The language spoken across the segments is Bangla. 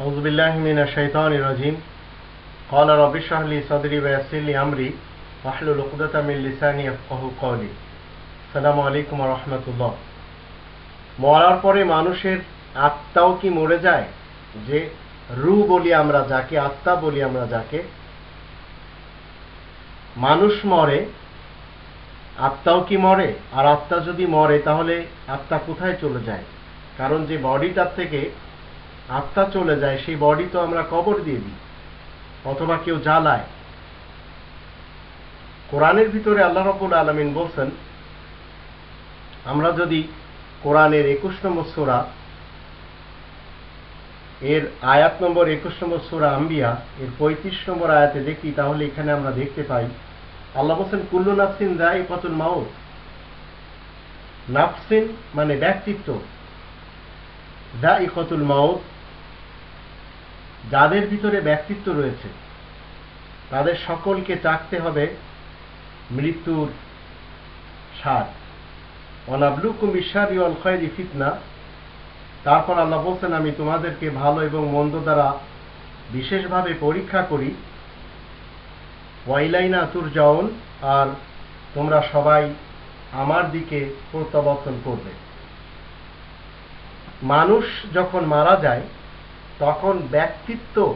أعوذ بالله من الشيطان الرجيم قال رب اشرح لي صدري ويسر لي أمري واحلل عقدة من لساني يفقهوا قولي السلام عليكم ورحمة الله মরার পরে মানুষের আত্মাও কি মরে যায় যে রু বলি আমরা যাকে আত্মা বলি আমরা যাকে মানুষ মরে আত্মাও কি মরে আর আত্মা যদি মরে তাহলে আত্মা কোথায় চলে যায় কারণ যে বডিটার থেকে আত্মা চলে যায়, সেই বডি তো আমরা কবর দিয়ে দিই, অথবা কেউ জ্বালায়। কোরআনের ভিতরে আল্লাহ রবুল আলমিন বলছেন, আমরা যদি কোরআনের একুশ নম্বর সোরা, এর আয়াত নম্বর একুশ নম্বর সোরা আম্বিয়া, এর পঁয়ত্রিশ নম্বর আয়াতে দেখি, তাহলে এখানে আমরা দেখতে পাই, আল্লাহ বলছেন, কুল্লু নাফসিন দায় কতুল মাউত। নাফসিন মানে ব্যক্তিত্ব। দা ইকতুল মাউত যাদের ভিতরে ব্যক্তিত্ব রয়েছে, তাদের সকলকে চাকতে হবে মৃত্যুর স্বাদ। অনাবলুকুম বিশ্বাদি অল খয়রি ফিতনা। তারপর আল্লাহ বলছেন, আমি তোমাদেরকে ভালো এবং মন্দ দ্বারা বিশেষভাবে পরীক্ষা করি। ওয়াইলাইনা তুর যাওন আর তোমরা সবাই আমার দিকে প্রত্যাবর্তন করবে। মানুষ যখন মারা যায় তখন ব্যক্তিত্ব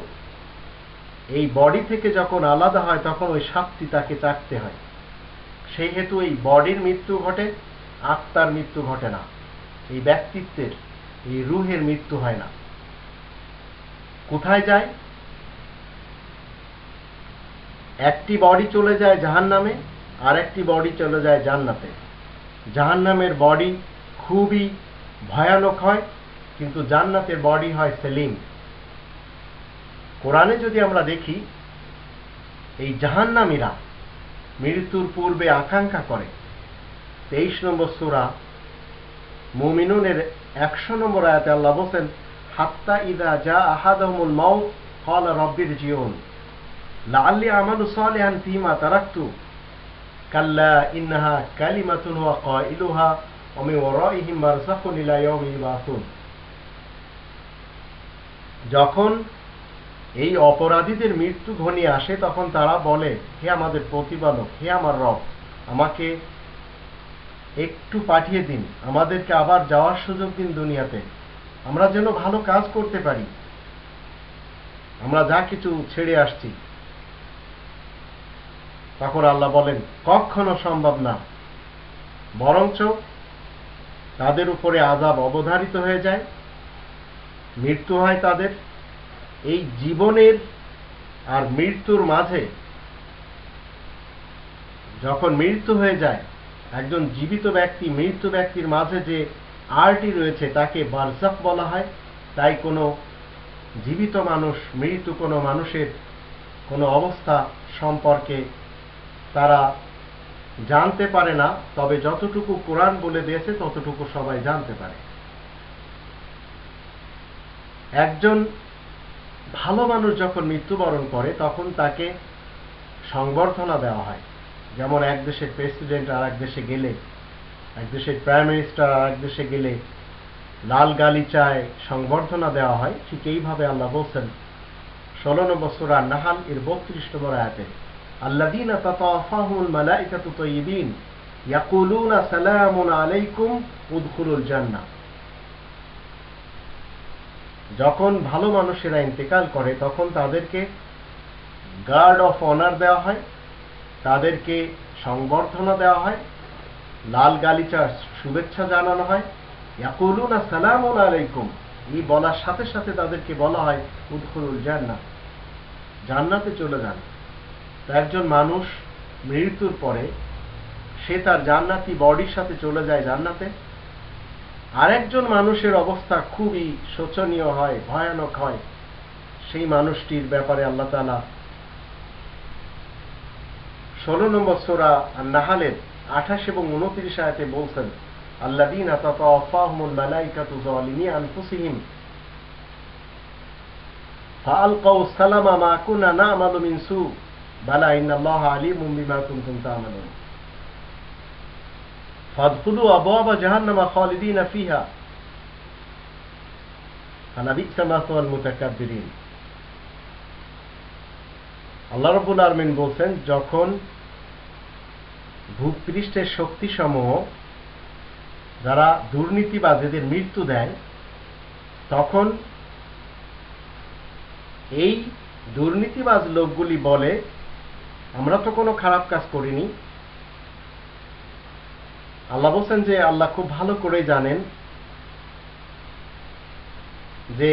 এই বডি থেকে যখন আলাদা হয়, তখন ওই শাস্তি তাকে চাকতে হয়। সেই হেতু এই বডির মৃত্যু ঘটে, আত্মার মৃত্যু ঘটে না। এই ব্যক্তিত্বের, এই রুহের মৃত্যু হয় না। কোথায় যায়? একটি বডি চলে যায় জাহান নামে আর একটি বডি চলে যায় জান্নাতে। জাহান নামের বডি খুবই ভয়ানক হয়, কিন্তু জান্নাতের বডি হয় সেলিম। কোরআনে যদি আমরা দেখি, এই জাহান্নামীরা মৃত্যুর পূর্বে আকাঙ্ক্ষা করে। তেইশ নম্বর সুরা মুমিনুনের একশো নম্বর আয়াতে আল্লাহ বলছেন, হাত্তা ইদা যা আহাদমুল মাউ কল রব্বির জিওন লাল্লি আমালু সালিহান ফিমা তারাক্তু। কাল্লা ইন্নাহা কালিমাতুন ওয়া কাইলুহা ওয়া মিন ওয়ারাইহিম বারযাখুন ইলা ইয়াউমি ইবাসুন যখন এই অপরাধীদের মৃত্যু ঘনিয়ে আসে তখন তারা বলে, হে আমাদের প্রতিপালক, হে আমার রব, আমাকে একটু পাঠিয়ে দিন। আমাদেরকে আবার যাওয়ার সুযোগ দিন দুনিয়াতে। আমরা যেন ভালো কাজ করতে পারি। আমরা যা কিছু ছেড়ে আসছি। তখন আল্লাহ বলেন, কখনো সম্ভব না। বরঞ্চ তাদের উপরে আজাব অবধারিত হয়ে যায়। মৃত্যু হয় তাদের। এই জীবনের আর মৃত্যুর মাঝে যখন মৃত্যু হয়ে যায়, একজন জীবিত ব্যক্তি, মৃত্যু ব্যক্তির মাঝে যে আরটি রয়েছে তাকে বারজাক বলা হয়। তাই কোনো জীবিত মানুষ, মৃত্যু কোনো মানুষের কোনো অবস্থা সম্পর্কে তারা জানতে পারে না। তবে যতটুকু কোরআন বলে দিয়েছে, ততটুকু সবাই জানতে পারে। একজন ভালো মানুষ যখন মৃত্যুবরণ করে, তখন তাকে সংবর্ধনা দেওয়া হয়। যেমন এক দেশের প্রেসিডেন্ট আর এক দেশে গেলে, এক দেশের প্রাইম মিনিস্টার আর এক দেশে গেলে লাল গালিচায় সংবর্ধনা দেওয়া হয়। ঠিক এইভাবে আল্লাহ বলছেন, ষোলো নম্বর সুরা নাহাল এর বত্রিশ নম্বর আয়াতে আল্লাদিনা তাতাফাহুল মালাইকাতু তাইয়িবিন ইয়াকুলুনা সালামুন আলাইকুম উদখুলুল জান্নাহ। যখন ভালো মানুষেরা ইন্তেকাল করে, তখন তাদেরকে গার্ড অফ অনার দেওয়া হয়, তাদেরকে সংবর্ধনা দেওয়া হয়, লাল গালিচার শুভেচ্ছা জানানো হয়। ইয়াকুলুনা সালামুন আলাইকুম। এই বলার সাথে সাথে তাদেরকে বলা হয়, উদখুলুল জান্নাত জান্নাতে চলে যান। একজন মানুষ মৃত্যুর পরে সে তার জান্নাতি বডির সাথে চলে যায় জান্নাতে। আরেকজন মানুষের অবস্থা খুবই শোচনীয় হয় ভয়ানক হয় সেই মানুষটির ব্যাপারে আল্লাহ তালা ষোলো নম্বর সোরা নাহালের আঠাশ এবং উনত্রিশ আয়াতে বলছেন আল্লাদিন তাতাওয়াফাহুমুল মালাইকাতু যালিমি আনফুসিহিম فألقوا السلام ما كنا نعمل من سوء بلى إن الله عليم بما كنتم تعملون ফাদখুলু আবওয়াবা জাহান্নামা খালিদিনা ফিহা ফালাবিসা মাসওয়াল মুতাকাব্বিরিন আল্লাহ রব্বুল আলমিন বলছেন, যখন ভূপৃষ্ঠের শক্তিসমূহ যারা দুর্নীতিবাজীদের মৃত্যু দেয়, তখন এই দুর্নীতিবাজ লোকগুলি বলে, আমরা তো কোনো খারাপ কাজ করিনি আল্লাহ বলছেন যে আল্লাহ খুব ভালো করে জানেন যে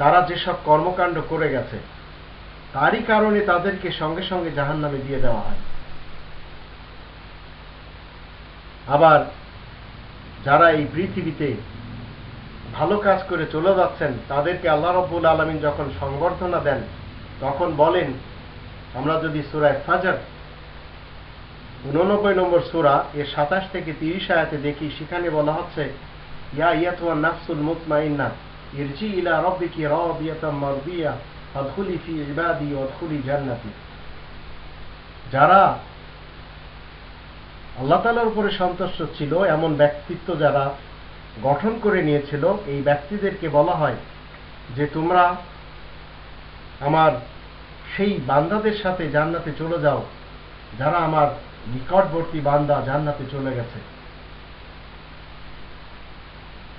তারা যেসব কর্মকাণ্ড করে গেছে, তারই কারণে তাদেরকে সঙ্গে সঙ্গে জাহান নামে দিয়ে দেওয়া হয়। আবার যারা এই পৃথিবীতে ভালো কাজ করে চলে যাচ্ছেন, তাদেরকে আল্লাহ রব্বুল আলমিন যখন সংবর্ধনা দেন, তখন বলেন, আমরা যদি সুরায় ফাজার উননব্বই নম্বর সুরা, এর সাতাশ থেকে তিরিশ আয়াতে দেখি সেখানে বলা হচ্ছে, ইয়া ইয়াতুয়া নাফসুল মুতমাইন্না, ইরজি ইলা রব্বিকি রাদিয়াতাম মারদিয়া, ফাদখুলি ফি ইবাদি ওয়াদখুলি জান্নাতি। যারা আল্লাহ তালার উপরে সন্তুষ্ট ছিল, এমন ব্যক্তিত্ব যারা গঠন করে নিয়েছিল, এই ব্যক্তিদেরকে বলা হয় যে, তোমরা আমার সেই বান্দাদের সাথে জান্নাতে চলে যাও, যারা আমার নিকটবর্তী বান্দা জান্নাতে চলে গেছে।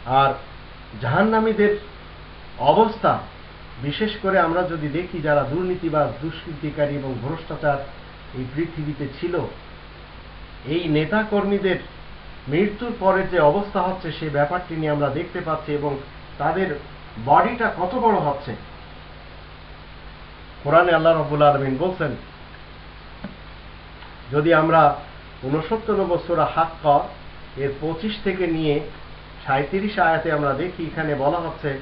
আর জাহান্নামীদের অবস্থা, বিশেষ করে আমরা যদি দেখি যারা দুর্নীতিবাজ, দুষ্কৃতিকারী এবং ভ্রষ্টাচার এই পৃথিবীতে ছিল, এই নেতা কর্মীদের মৃত্যুর পরে যে অবস্থা হচ্ছে সেই ব্যাপারটি নিয়ে আমরা দেখতে পাচ্ছি এবং তাদের বডিটা কত বড় হচ্ছে। কোরআনে আল্লাহ রবুল আলমিন বলছেন যদি আমরা উনসত্তর বছরা হাক্ক এর পঁচিশ থেকে নিয়ে সাঁত্রিশ আয়াতে আমরা দেখি, এখানে বলা হচ্ছে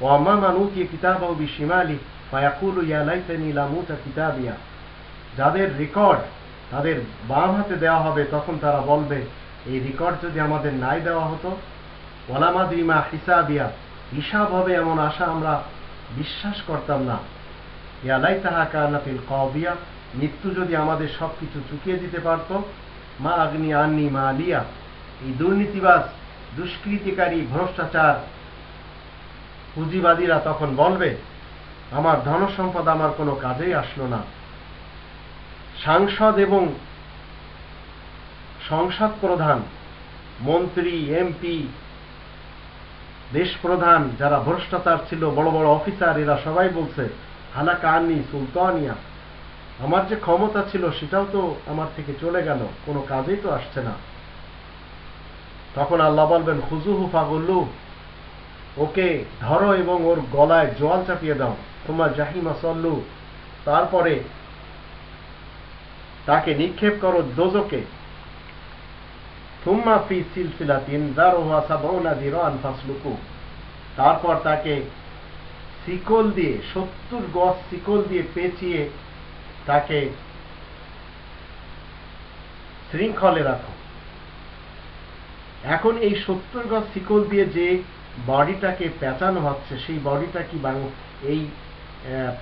ওয়াম্মা মানুতি কিতাবাউ বিশিমালি ফায়াকুলু ইয়া লাইতানি লামুতা কিতাবিয়া। যাদের রেকর্ড তাদের বাম হাতে দেওয়া হবে, তখন তারা বলবে, এই রেকর্ড যদি আমাদের নাই দেওয়া হতো ওলামাদিমা হিসাবিয়া, হিসাব হবে এমন আশা আমরা বিশ্বাস করতাম না। ইয়ালাই তাহা কানাফিল কবিয়া মৃত্যু যদি আমাদের সবকিছু চুকিয়ে দিতে পারত, মা আগ্নি আন্নি মা আলিয়া, এই দুর্নীতিবাজ, দুষ্কৃতিকারী, ভ্রষ্টাচার পুঁজিবাদীরা তখন বলবে, আমার ধনসম্পদ আমার কোনো কাজেই আসলো না। সাংসদ এবং সংসদ প্রধান, মন্ত্রী, এমপি, দেশ প্রধান, যারা ভ্রষ্টাচার ছিল, বড় বড় অফিসার, এরা সবাই বলছে, হালাকা আননি সুলতানিয়া। আমার যে ক্ষমতা ছিল, সেটাও তো আমার থেকে চলে গেল। কোনো কাজেই তো আসছে না। তখন আল্লাহ বলবেন খুজুহু ফাগুল্লু, ওকে ধরো এবং ওর গলায় জল চাপিয়ে দাও। তোমার জাহিমা সল্লু, তারপরে তাকে নিক্ষেপ করো দোজকে। থুম্মা ফি সিলসিলাতিন দারুহা সাবাউনা দিরান ফাসলুকু। তারপর তাকে শিকল দিয়ে, সত্তর গজ শিকল দিয়ে পেঁচিয়ে তাকে শৃঙ্খলে রাখো। এখন এই সত্তর গজ শিকল দিয়ে যে বডিটাকে পেঁচানো হচ্ছে, সেই বডিটা কি এই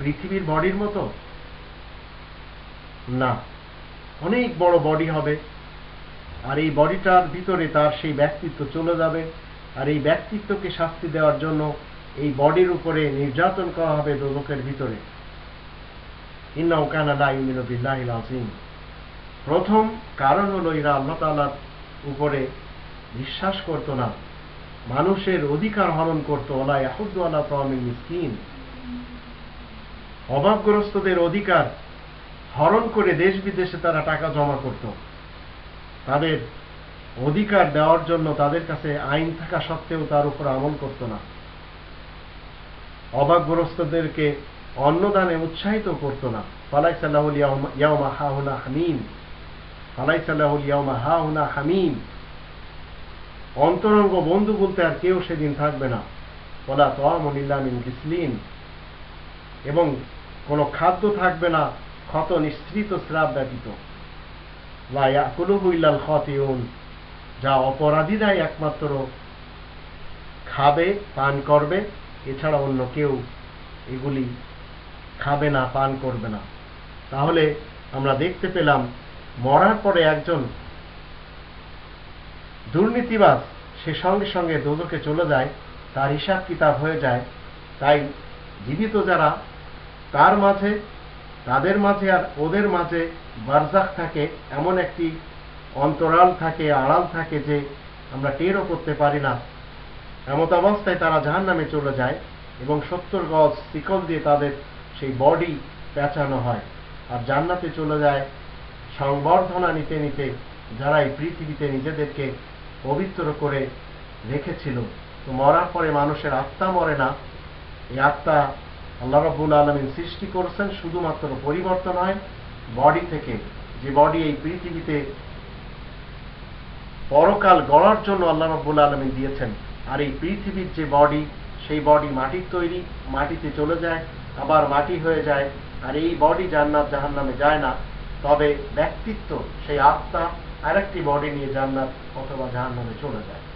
পৃথিবীর বডির মতো? না। অনেক বড় বডি হবে, আর এই বডিটার ভিতরে তার সেই ব্যক্তিত্ব চলে যাবে, আর এই ব্যক্তিত্বকে শাস্তি দেওয়ার জন্য এই বডির উপরে নির্যাতন করা হবে দোজকের ভিতরে। আজিম প্রথম কারণ হলো এরা আল্লাহ তালার উপরে বিশ্বাস করত না। মানুষের অধিকার হরণ করত। ওলা ইয়াহুদ্দু তামিন মিসকিন। অভাবগ্রস্তদের অধিকার হরণ করে দেশ বিদেশে তারা টাকা জমা করত। তাদের অধিকার দেওয়ার জন্য তাদের কাছে আইন থাকা সত্ত্বেও তার উপর আমল করত না। অভাবগ্রস্তদেরকে অন্নদানে উৎসাহিত করত না। ফালাই সাল্লাহুল ইয়াউমা হাহুনা হামিম ফালাই সাল্লাহুল ইয়াউমা হাহুনা হামিম অন্তরঙ্গ বন্ধু বলতে আর কেউ সেদিন থাকবে না। বলা তোয়ামিন গিসলিন। এবং কোনো খাদ্য থাকবে না, ক্ষত নিঃসৃত, স্রাব ব্যতীত। লাকুলুহুইল্লাল খতিউন। যা অপরাধীরাই একমাত্র খাবে, পান করবে, এছাড়া অন্য কেউ এগুলি খাবে না, পান করবে না। তাহলে আমরা দেখতে পেলাম, মরার পরে একজন দুর্নীতিবাজ, সে সঙ্গে সঙ্গে দোদকে চলে যায়, তার হিসাব কিতাব হয়ে যায়। তাই জীবিত যারা, তার মাঝে, তাদের মাঝে আর ওদের মাঝে বারজাক থাকে, এমন একটি অন্তরাল থাকে, আড়াল থাকে যে আমরা টেরও করতে পারি না। এমত অবস্থায় তারা জাহান নামে চলে যায় এবং সত্তর গজ শিকল দিয়ে তাদের সেই বডি পেঁচানো হয়। আর জান্নাতে চলে যায় সংবর্ধনা নিতে নিতে যারা এই পৃথিবীতে নিজেদেরকে পবিত্র করে রেখেছিল। তো মরার পরে মানুষের আত্মা মরে না। এই আত্মা আল্লাহ রব্বুল আলমিন সৃষ্টি করছেন, শুধুমাত্র পরিবর্তন হয় বডি থেকে। যে বডি এই পৃথিবীতে পরকাল গড়ার জন্য আল্লাহ রব্বুল আলমিন দিয়েছেন। আর এই পৃথিবীর যে বডি সেই বডি মাটির তৈরি, মাটিতে চলে যায়। আবার মাটি হয়ে যায় আর এই বডি জান্নাত জাহান নামে যায় না, তবে ব্যক্তিত্ব সেই আত্মা আরেকটি বডি নিয়ে জান্নাত অথবা জাহান নামে চলে যায়।